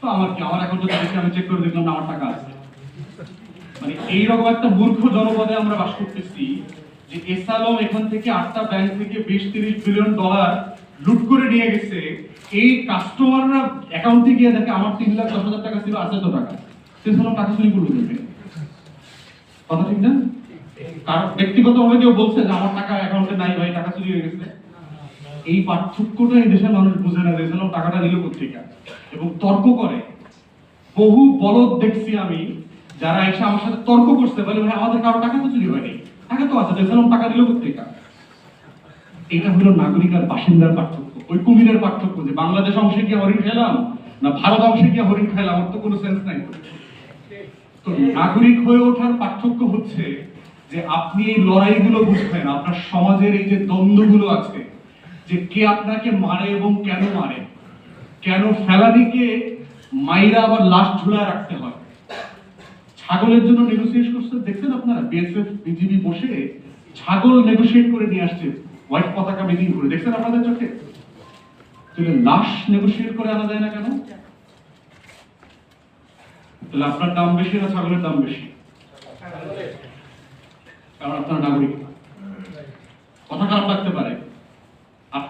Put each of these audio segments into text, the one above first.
তো আমার মানে একটা মূর্খ জনপদে আমরা বাস করতেছি বিশ তিরিশ ডলার লুট করে নিয়ে গেছে। এই কাস্টমাররা দেখে আমার তিন লাখ হাজার টাকা ছিল তো টাকা। টাকা দেখবে কথা কারণ ব্যক্তিগতভাবে কেউ বলছে যে আমার টাকা অ্যাকাউন্টে নাই ভাই, টাকা চুরি হয়ে গেছে। এই পার্থক্যটা এই দেশের মানুষ বুঝে না যে টাকাটা নিল কোথেকে এবং তর্ক করে। বহু বলদ দেখছি আমি, যারা এসে আমার সাথে তর্ক করতে বলে ভাই, আমাদের কারও টাকা তো চুরি হয়নি। টাকা তো আছে দেখলাম টাকা দিল কোথেকে এটা হলো নাগরিক আর বাসিন্দার পার্থক্য। ওই কুমিরের পার্থক্য যে বাংলাদেশ অংশে গিয়ে হরিণ খেলাম, না ভারত অংশে গিয়ে হরিণ খেলাম, ওর তো কোনো সেন্স নাই। তো নাগরিক হয়ে ওঠার পার্থক্য হচ্ছে যে আপনি এই লড়াইগুলো বুঝবেন, আপনার সমাজের এই যে দ্বন্দ্বগুলো আছে যে কে আপনাকে মারে এবং কেন মারে, কেন ফেলানিকে মাইরা আবার লাশ ঝুলায় রাখতে হয়? ছাগলের জন্য নেগোসিয়েট করছে দেখছেন আপনারা? বিএসএফ বিজিবি বসে ছাগল নেগোসিয়েট করে নিয়ে আসছে। হোয়াইট পতাকা মিটিং করে। দেখছেন আপনাদের চোখে? তাহলে লাশ নেগোসিয়েট করে আনা যায় না কেন? তাহলে আপনার দাম বেশি না ছাগলের দাম বেশি? কারণ আপনার নাগরিক। কথা খারাপ লাগতে পারে।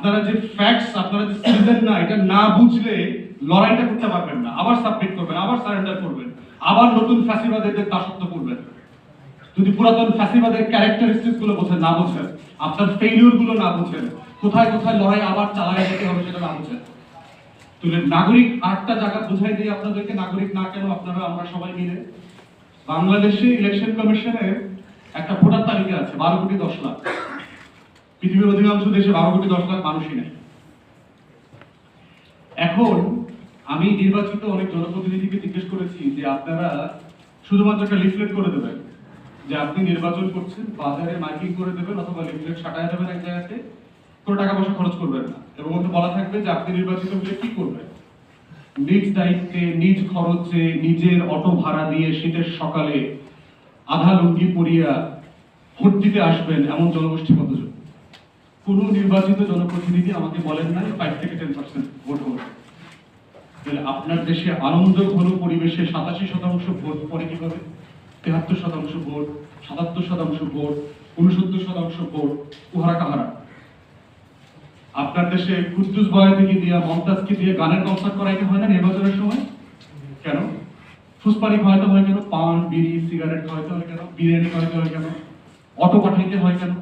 আপনারা যে ফ্যাক্টস আপনারা যে সিটিজেন না, এটা না বুঝলে লড়াইটা করতে পারবেন না। আবার সাবমিট করবেন, আবার সারেন্ডার করবেন, আবার নতুন ফ্যাসিবাদের দাসত্ব করবেন। যদি পুরাতন ফ্যাসিবাদের ক্যারেক্টারিস্টিক্সগুলো বোঝেন, না বোঝেন, আপনার ফেইলিউরগুলো না বোঝেন, কোথায় কোথায় লড়াই আবার চালায় যেতে হবে সেটা না বোঝেন। তুলে নাগরিক আরেকটা জায়গা বুঝাই দিয়ে আপনাদেরকে, নাগরিক না কেন আপনারা, আমরা সবাই মিলে? বাংলাদেশে ইলেকশন কমিশনের একটা ভোটার তালিকা আছে, বারো কোটি দশ লাখ। পৃথিবীর অধিকাংশ দেশে বারো কোটি দশ লাখ মানুষই নেই। এখন আমি নির্বাচিত অনেক জনপ্রতিনিধিকে জিজ্ঞেস করেছি যে আপনারা শুধুমাত্র একটা লিফলেট করে দেবেন, যে আপনি নির্বাচন করছেন, বাজারে মাইকিং করে দেবেন অথবা লিফলেট ছাটায় দেবেন এক জায়গাতে, কোনো টাকা পয়সা খরচ করবেন না। এবং ওতে বলা থাকবে যে আপনি নির্বাচিত হলে কি করবেন? নিজ দায়িত্বে, নিজ খরচে, নিজের অটো ভাড়া দিয়ে শীতের সকালে আধা লুঙ্গি পরিয়া ভোট দিতে আসবেন এমন জনগোষ্ঠী কতজন কোন নির্বাচিত জনপ্রতিনিধি আমাকে বলেন না ফাইভ থেকে টেন পার্সেন্ট ভোট হবে। তাহলে আপনার দেশে আনন্দ ঘন পরিবেশে সাতাশি শতাংশ ভোট পরে কি হবে তেহাত্তর শতাংশ ভোট, সাতাত্তর শতাংশ ভোট, উনসত্তর শতাংশ ভোট, উহারা কাহারা? আপনার দেশে কুদ্দুস বয়াদিকে দিয়ে মমতাজকে দিয়ে গানের কনসার্ট করাইতে হয় না নির্বাচনের সময়? কেন? ফুসপানি খাওয়াইতে হয় কেন? পান, বিড়ি সিগারেট খাওয়াইতে হয় কেন? বিরিয়ানি খাওয়াইতে হয় কেন? অটো পাঠাইতে হয় কেন?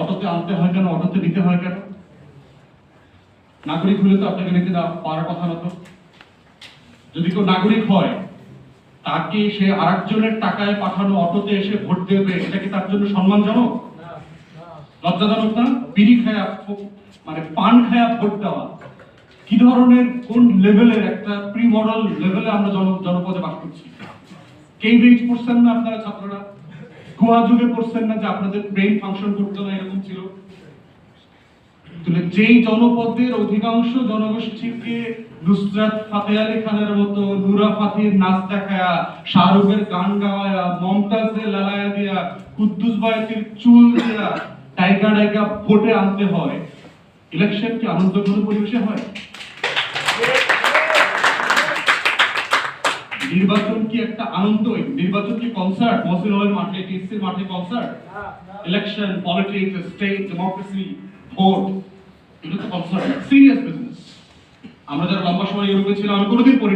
অটোতে আনতে হয় কেন? অটোতে নিতে হয় কেন? নাগরিক হলে তো আপনাকে নিতে দেওয়া পারার কথা না তো। যদি কেউ নাগরিক হয়, তাকে সে আরেকজনের টাকায় পাঠানো অটোতে এসে ভোট দেবে, এটা কি তার জন্য সম্মানজনক? লজ্জাজনক না? বিড়ি খায়া মানে পান খায়া ভোট দেওয়া। কি ধরনের, কোন লেভেলের একটা প্রি মডেল লেভেলে আমরা জন জনপদে বাস করছি? কেমব্রিজ পড়ছেন না আপনারা ছাত্ররা? গুহা যুগে পড়ছেন না যে আপনাদের ব্রেইন ফাংশন করতো না এরকম ছিল? যেই জনপদের অধিকাংশ জনগোষ্ঠীকে নুসরাত আলী খানের মতো নুরা ফাতির নাচ দেখায়া, শাহরুখের গান লালায়া দিয়া, কুদ্দুস বায়াতির চুল দিয়া টাইকা টাইকা ভোটে আনতে হয় ইলেকশন কি আনন্দঘন পরিবেশে হয়? নির্বাচন কি একটা আনন্দ নির্বাচন কি কনসার্ট মহসিন হলের মাঠে, টিএসসির মাঠে concert election politics state democracy vote এটা তো কনসার্ট সিরিয়াস বিজনেস আমরা যারা লম্বা সময় ইউরোপে ছিলাম, আমি কোনোদিন পড়ি